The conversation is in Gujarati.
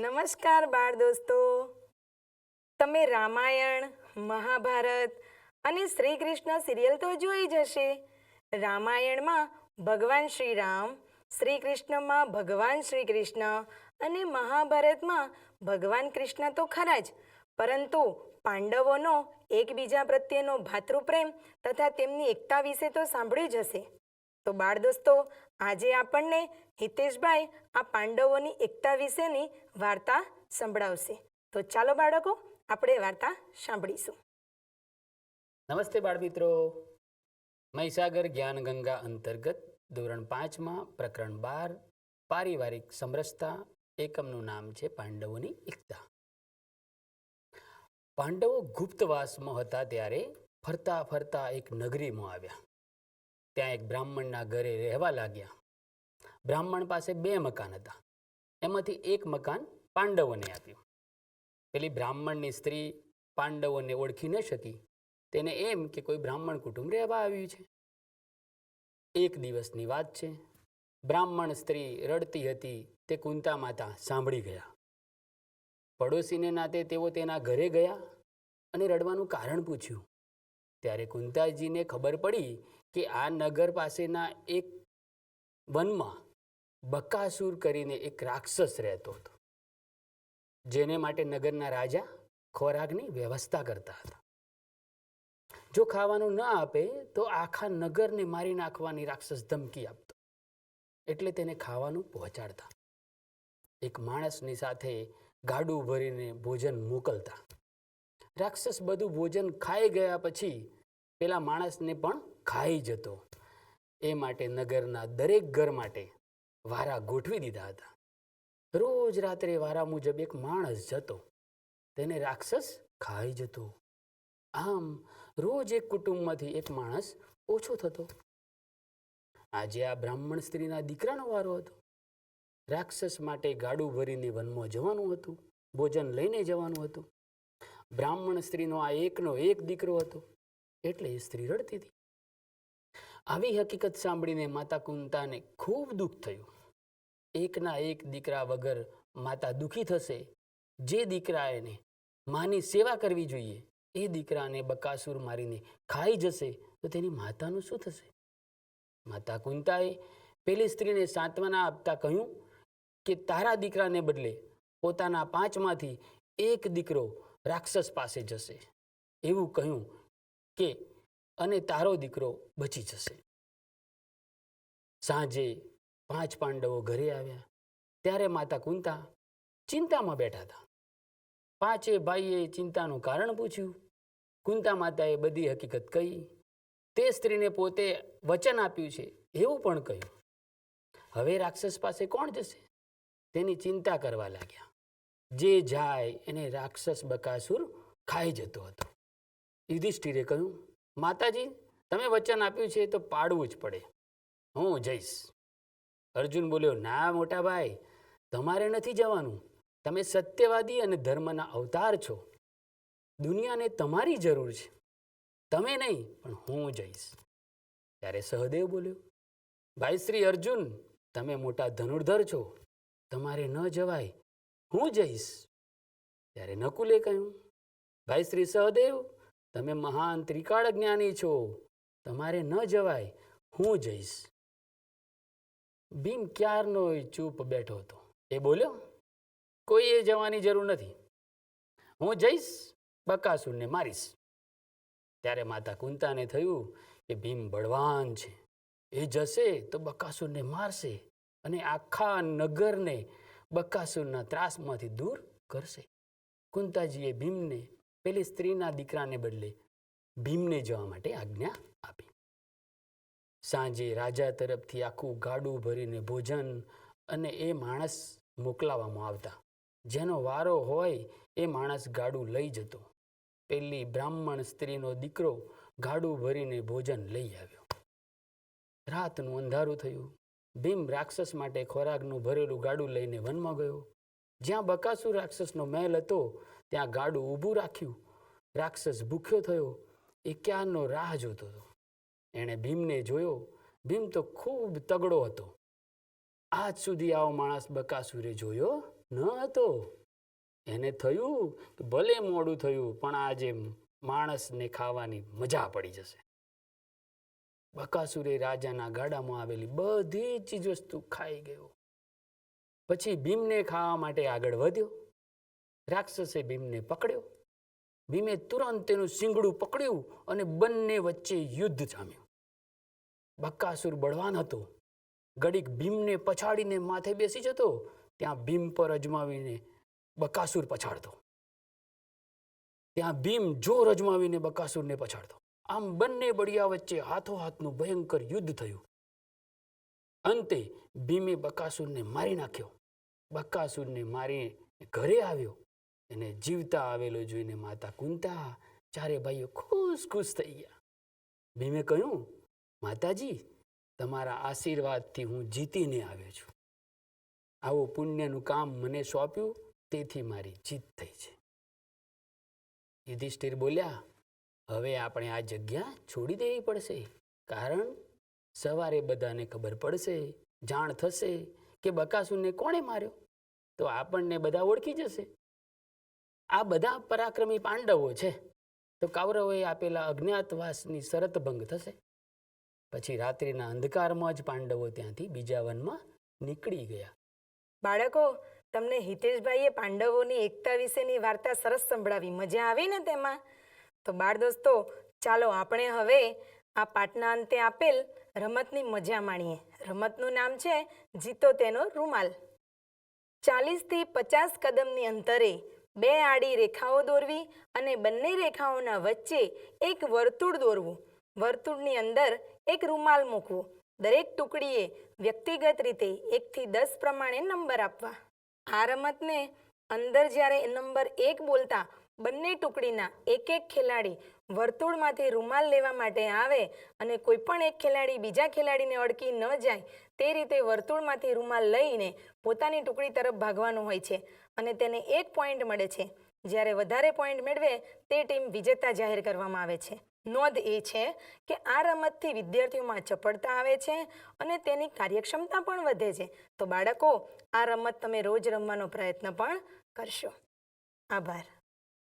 નમસ્કાર બાળ દોસ્તો. તમે રામાયણ, મહાભારત અને શ્રી કૃષ્ણ સિરિયલ તો જોઈ જ હશે. રામાયણમાં ભગવાન શ્રી રામ શ્રી કૃષ્ણમાં ભગવાન શ્રી કૃષ્ણ અને મહાભારતમાં ભગવાન કૃષ્ણ તો ખરા જ. પરંતુ પાંડવોનો એકબીજા પ્રત્યેનો ભાતૃપ્રેમ તથા તેમની એકતા વિશે તો સાંભળ્યું જ હશે. તો બાળ દોસ્તો, આજે આપણને હિતેશભાઈ આ પાંડવોની એકતા વિશેની વાર્તા સંભળાવશે. તો ચાલો બાળકો, આપણે વાર્તા સાંભળીશું. નમસ્તે બાળમિત્રો. મહીસાગર જ્ઞાન ગંગા અંતર્ગત ધોરણ પાંચમાં પ્રકરણ બાર, પારિવારિક સમરસતા, એકમનું નામ છે પાંડવોની એકતા. પાંડવો ગુપ્તવાસમાં હતા ત્યારે ફરતા ફરતા એક નગરીમાં આવ્યા. ત્યાં એક બ્રાહ્મણના ઘરે રહેવા લાગ્યા. બ્રાહ્મણ પાસે બે મકાન હતા. એમાંથી એક મકાન પાંડવોને આપ્યું. પેલી બ્રાહ્મણની સ્ત્રી પાંડવોને ઓળખી ન શકી. તેને એમ કે કોઈ બ્રાહ્મણ કુટુંબ રહેવા આવ્યું છે. એક દિવસની વાત છે. બ્રાહ્મણ સ્ત્રી રડતી હતી, તે કુંતા માતા સાંભળી ગયા. પડોશીને નાતે તેઓ તેના ઘરે ગયા અને રડવાનું કારણ પૂછ્યું. ત્યારે કુંતાજીને ખબર પડી કે આ નગર પાસેના એક વનમાં બકાસુર કરીને એક રાક્ષસ રહેતો હતો, જેને માટે નગરના રાજા ખોરાકની વ્યવસ્થા કરતા હતા. જો ખાવાનું ન આપે, તો આખા નગરને મારી નાખવાની રાક્ષસ ધમકી આપતો. એટલે તેને ખાવાનું પહોંચાડતા. એક માણસની સાથે ગાડું ભરીને ભોજન મોકલતા. રાક્ષસ બધું ભોજન ખાઈ ગયા પછી પેલા માણસને પણ ખાઈ જતો. એ માટે નગરના દરેક ઘર માટે વારા ગોઠવી દીધા હતા. રોજ રાત્રે વારા મુજબ એક માણસ જતો. તેને રાક્ષસ ખાઈ જતો. આમ રોજ એક કુટુંબમાંથી એક માણસ ઓછો થતો. આજે આ બ્રાહ્મણ સ્ત્રીના દીકરાનો વારો હતો. રાક્ષસ માટે ગાડું ભરીને વનમાં જવાનું હતું. ભોજન લઈને જવાનું હતું. બ્રાહ્મણ સ્ત્રીનો આ એકનો એક દીકરો હતો. એટલે એ સ્ત્રી રડતી હતી. આવી હકીકત સાંભળીને માતા કુંતાને ખૂબ દુઃખ થયું. એકના એક દીકરા વગર માતા દુઃખી થશે, જે દીકરા એને માની સેવા કરવી જોઈએ, એ દીકરાને બકાસુર મારીને ખાઈ જશે, તો તેની માતાનું શું થશે? માતા કુંતાએ પેલી સ્ત્રીને સાંત્વના આપતા કહ્યું કે, તારા દીકરાને બદલે પોતાના પાંચમાંથી એક દીકરો રાક્ષસ પાસે જશે. એવું કહ્યું કે અને તારો દીકરો બચી જશે. સાંજે પાંચ પાંડવો ઘરે આવ્યા. ત્યારે માતા કુંતા ચિંતામાં બેઠા હતા. પાંચે ભાઈએ ચિંતાનું કારણ પૂછ્યું. કુંતા માતાએ બધી હકીકત કહી. તે સ્ત્રીને પોતે વચન આપ્યું છે એવું પણ કહ્યું. હવે રાક્ષસ પાસે કોણ જશે? તેની ચિંતા કરવા લાગ્યા. જે જાય એને રાક્ષસ બકાસુર ખાઈ જતો હતો. યુધિષ્ઠિરે કહ્યું માતાજી, તમે વચન આપ્યું છે તો પાડવું જ પડે. હું જઈશ. અર્જુન બોલ્યો, ના, મોટા ભાઈ, તમારે નથી જવાનું. તમે સત્યવાદી અને ધર્મના અવતાર છો. દુનિયાને તમારી જરૂર છે. તમે નહીં, પણ હું જઈશ. ત્યારે સહદેવ બોલ્યો, ભાઈ શ્રી અર્જુન, તમે મોટા ધનુર્ધર છો. તમારે ન જવાય. હું જઈશ. ત્યારે નકુલે કહ્યું, ભાઈ શ્રી સહદેવ તમે મહાન ત્રિકાળ જ્ઞાની છો. તમારે ન જવાય, હું જઈશ. ભીમ ક્યારનો ચૂપ બેઠો હતો? એ બોલ્યો, કોઈએ જવાની જરૂર નથી. હું જઈશ, બકાસુરને મારીશ. ત્યારે માતા કુંતાને થયું કે ભીમ બળવાન છે. એ જશે તો બકાસુરને મારશે અને આખા નગરને બકાસુરના ત્રાસમાંથી દૂર કરશે. કુંતાજીએ ભીમને પેલી સ્ત્રીના દીકરાને બદલે ભીમને જવા માટે આજ્ઞા આપી. સાંજે રાજા તરફથી આખું ગાડું ભરીને ભોજન અને એ માણસ મોકલાવવામાં આવતા. જેનો વારો હોય એ માણસ ગાડું લઈ જતો. પેલી બ્રાહ્મણ સ્ત્રીનો દીકરો ગાડું ભરીને ભોજન લઈ આવ્યો. રાતનું અંધારું થયું. ભીમ રાક્ષસ માટે ખોરાકનું ભરેલું ગાડું લઈને વનમાં ગયો. જ્યાં બકાસુર રાક્ષસનો મહેલ હતો, ત્યાં ગાડું ઊભું રાખ્યું. રાક્ષસ ભૂખ્યો થયો એ ક્યારનો રાહ જોતો હતો. એણે ભીમને જોયો, ભીમ તો ખૂબ તગડો હતો. આજ સુધી આવો માણસ બકાસુરે જોયો ન હતો. એને થયું કે ભલે મોડું થયું, પણ આજે માણસને ખાવાની મજા પડી જશે. બકાસુરે રાજાના ગાડામાં આવેલી બધી ચીજ ચીજવસ્તુ ખાઈ ગયો. પછી ભીમને ખાવા માટે આગળ વધ્યો. રાક્ષસે ભીમને પકડ્યો. ભીમે તુરંત તેનું શિંગડું પકડ્યું અને બંને વચ્ચે યુદ્ધ જામ્યું. બકાસુર બળવાન હતો. ઘડીક ભીમને પછાડીને માથે બેસી જતો, ત્યાં ભીમ પર અજમાવીને બકાસુર પછાડતો. ત્યાં ભીમ જોર અજમાવીને બકાસુરને પછાડતો. આમ બંને બળિયા વચ્ચે હાથો હાથનું ભયંકર યુદ્ધ થયું. અંતે ભીમે બકાસુરને મારી નાખ્યો. બકાસુરને મારી ઘરે આવ્યો. એને જીવતા આવેલો જોઈને માતા કુંતા ચારે ભાઈઓ ખુશ ખુશ થઈ ગયા. ભીમે કહ્યું, માતાજી, તમારા આશીર્વાદથી હું જીતીને આવ્યો છું. આવું પુણ્યનું કામ મને સોંપ્યું, તેથી મારી જીત થઈ છે. યુધિષ્ઠિર બોલ્યા, હવે આપણે આ જગ્યા છોડી દેવી પડશે, કારણ સવારે બધાને ખબર પડશે, જાણ થશે કે બકાસુરને કોણે માર્યો? તો આપણને બધા ઓળખી જશે. આ બધા પરાક્રમી પાંડવો છે. તો કૌરવોએ આપેલા અજ્ઞાતવાસની શરત ભંગ થશે. પછી રાત્રિના અંધકારમાં જ પાંડવો ત્યાંથી બીજા વનમાં નીકળી ગયા. બાળકો, તમને હિતેશભાઈએ પાંડવોની એકતા વિશેની વાર્તા સરસ સંભળાવી. મજા આવી ને તેમાં? તો બાળ દોસ્તો, ચાલો આપણે હવે આ પાઠના અંતે આપેલ રમતની મજા માણીએ. રમતનું નામ છે જીતો તેનો રૂમાલ. ચાલીસથી પચાસ કદમની અંતરે બે આડી રેખાઓ દોરવી અને બંને રેખાઓના વચ્ચે એક વર્તુળ દોરવું. વર્તુળની અંદર એક રૂમાલ મૂકવો. દરેક ટુકડીએ વ્યક્તિગત રીતે એકથી દસ પ્રમાણે નંબર આપવા. આ રમતને અંદર જ્યારે નંબર એક બોલતા બંને ટુકડીના એક એક ખેલાડી વર્તુળમાંથી રૂમાલ લેવા માટે આવે અને કોઈ પણ એક ખેલાડી બીજા ખેલાડીને અડકી ન જાય, તે રીતે વર્તુળમાંથી રૂમાલ લઈને પોતાની ટુકડી તરફ ભાગવાનું હોય છે અને તેને એક પોઈન્ટ મળે છે. જ્યારે વધારે પોઈન્ટ મેળવે, તે ટીમ વિજેતા જાહેર કરવામાં આવે છે. નોંધ એ છે કે આ રમતથી વિદ્યાર્થીઓમાં ચપળતા આવે છે અને તેની કાર્યક્ષમતા પણ વધે છે. તો બાળકો, આ રમત તમે રોજ રમવાનો પ્રયત્ન પણ કરશો. આભાર.